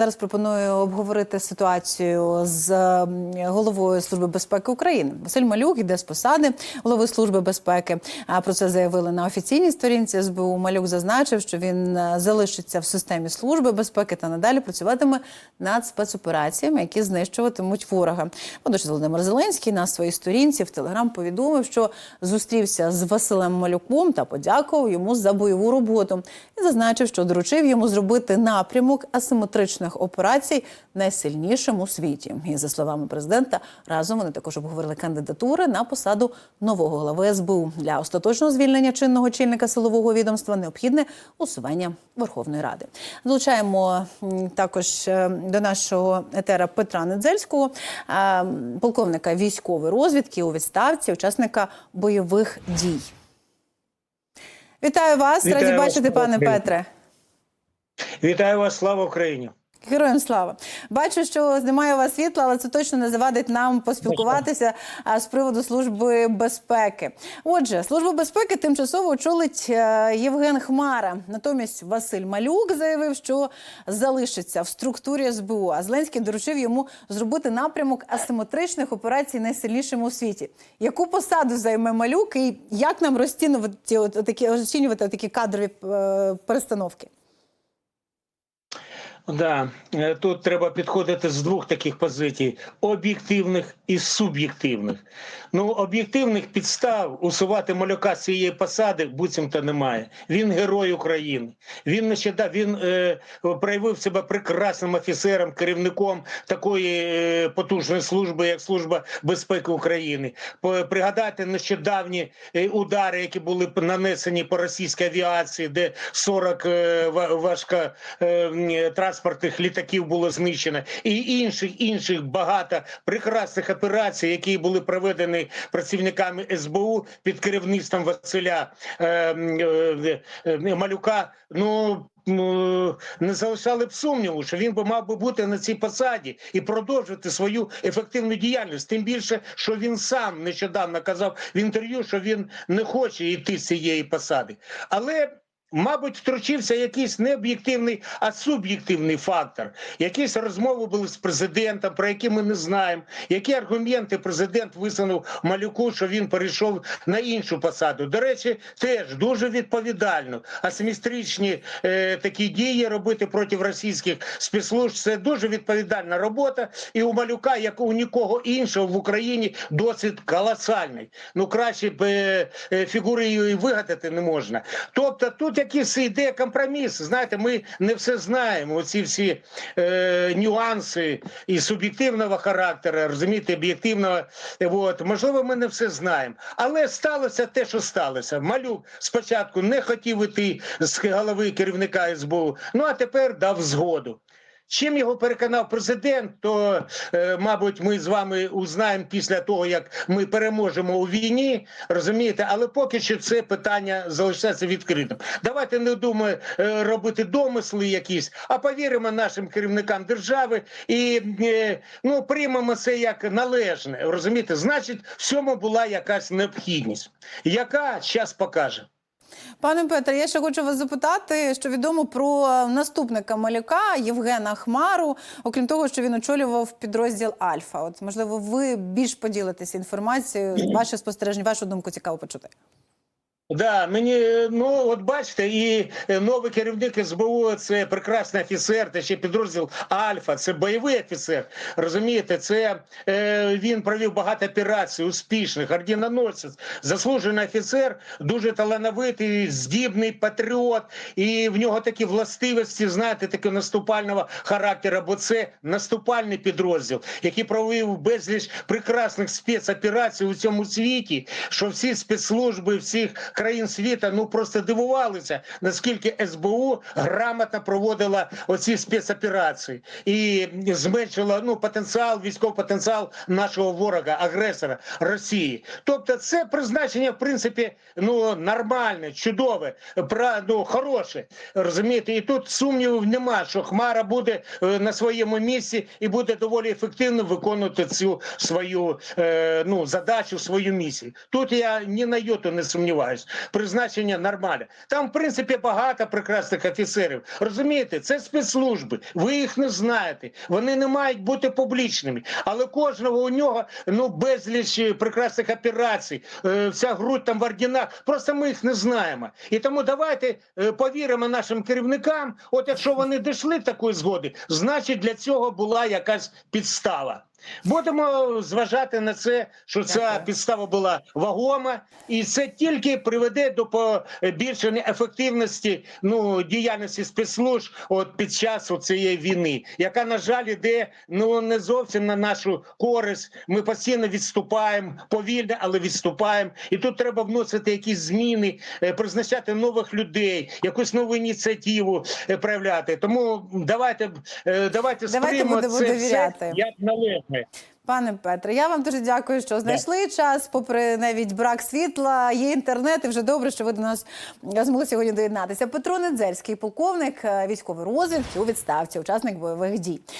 Зараз пропоную обговорити ситуацію з головою служби безпеки України. Василь Малюк іде з посади голови служби безпеки. А про це заявили на офіційній сторінці СБУ. Малюк зазначив, що він е, залишиться в системі служби безпеки та надалі працюватиме над спецопераціями, які знищуватимуть ворога. Водночас Володимир Зеленський на своїй сторінці в Телеграм повідомив, що зустрівся з Василем Малюком та подякував йому за бойову роботу. І зазначив, що доручив йому зробити напрямок асиметричних операцій найсильнішим у світі. І за словами президента, разом вони також обговорили кандидатури на посаду нового голови СБУ для остаточного звільнення чинного очільника силового відомства. Необхідне усування Верховної Ради. Долучаємо також е, до нашого етера Петра Недзельського, е, полковника військової розвідки у відставці, учасника бойових дій. Вітаю вас, Вітаю раді вас, бачити, пане. Петре. Вітаю вас, слава Україні! Героям слава. Бачу, що немає у вас світла, але це точно не завадить нам поспілкуватися з приводу служби безпеки. Отже, службу безпеки тимчасово очолить е, Євген Хмара. Натомість Василь Малюк заявив, що залишиться в структурі СБУ. А Зеленський доручив йому зробити напрямок асиметричних операцій найсильнішим у світі. Яку посаду займе Малюк і як нам розцінювати такі розцінювати такі кадрові е, перестановки? Да, е, тут треба підходити з двох таких позицій: об'єктивних і суб'єктивних. Ну, об'єктивних підстав усувати малюка з цієї посади буцімто немає. Він герой України. Він нещодавно він е, проявив себе прекрасним офіцером, керівником такої е, потужної служби, як служба безпеки України. Пригадайте нещодавні е, удари, які були нанесені по російській авіації, де 40 е, ва- важко е, м, транспортних літаків було знищено, і інших інших багато прекрасних операцій, які були проведені працівниками СБУ під керівництвом Василя е, е, е, Малюка. Ну не залишали б сумніву, що він би мав би бути на цій посаді і продовжувати свою ефективну діяльність. Тим більше, що він сам нещодавно казав в інтерв'ю, що він не хоче йти з цієї посади. Але Мабуть, втручився якийсь не об'єктивний, а суб'єктивний фактор. Якісь розмови були з президентом, про які ми не знаємо. Які аргументи президент висунув малюку, що він перейшов на іншу посаду. До речі, теж дуже відповідально. Асиметричні е, такі дії робити проти російських спецслужб це дуже відповідальна робота. І у малюка, як у нікого іншого в Україні, досвід колосальний. Ну краще б е, е, фігури її вигадати не можна. Тобто тут якийсь йде компроміс. Знаєте, ми не все знаємо. Оці всі е, нюанси і суб'єктивного характеру, розумієте, об'єктивного. От. Можливо, ми не все знаємо. Але сталося те, що сталося. Малюк спочатку не хотів іти з голови керівника СБУ, ну а тепер дав згоду. Чим його переконав президент, то, е, мабуть, ми з вами узнаємо після того, як ми переможемо у війні, розумієте, але поки що це питання залишається відкритим. Давайте не думаємо е, робити домисли якісь, а повіримо нашим керівникам держави і е, ну, приймемо це як належне. Розумієте, значить, в цьому була якась необхідність, яка час покаже. Пане Петре, я ще хочу вас запитати, що відомо про наступника малюка Євгена Хмару, окрім того, що він очолював підрозділ Альфа. От можливо, ви більш поділитеся інформацією, ваше спостереження, вашу думку цікаво почути. Да, мені ну от бачите, і е, новий керівник СБУ це прекрасний офіцер, та ще підрозділ Альфа, це бойовий офіцер. Розумієте, це е, він провів багато операцій, успішних, орденоносець, заслужений офіцер, дуже талановитий, здібний патріот, і в нього такі властивості, знаєте, таке наступального характеру, бо це наступальний підрозділ, який провів безліч прекрасних спецоперацій у цьому світі, що всі спецслужби всіх країн світу ну просто дивувалися, наскільки СБУ грамотно проводила оці спецоперації і зменшила ну потенціал, військовий потенціал нашого ворога, агресора Росії. Тобто, це призначення, в принципі, ну нормальне, чудове, ну, хороше. Розумієте, і тут сумнівів нема, що Хмара буде е, на своєму місці і буде доволі ефективно виконувати цю свою е, ну задачу, свою місію. Тут я ні на йоту не сумніваюсь. Призначення нормальне. Там, в принципі, багато прекрасних офіцерів. Розумієте, це спецслужби. Ви їх не знаєте. Вони не мають бути публічними. Але кожного у нього ну безліч е, прекрасних операцій, е, вся грудь там в орденах. Просто ми їх не знаємо. І тому давайте е, повіримо нашим керівникам. От якщо вони дійшли такої згоди, значить для цього була якась підстава. Будемо зважати на це, що ця підстава була вагома, і це тільки приведе до побільшення ефективності ну діяльності спецслужб от під час цієї війни, яка на жаль іде ну не зовсім на нашу користь. Ми постійно відступаємо повільно, але відступаємо. І тут треба вносити якісь зміни, е, призначати нових людей, якусь нову ініціативу е, проявляти. Тому давайте е, давайте Давайте це все як належне. Пане Петре, я вам дуже дякую, що знайшли час, попри навіть брак світла, є інтернет, і вже добре, що ви до нас змогли сьогодні доєднатися. Петро Недзельський, полковник е, військової розвідки у відставці, учасник бойових дій.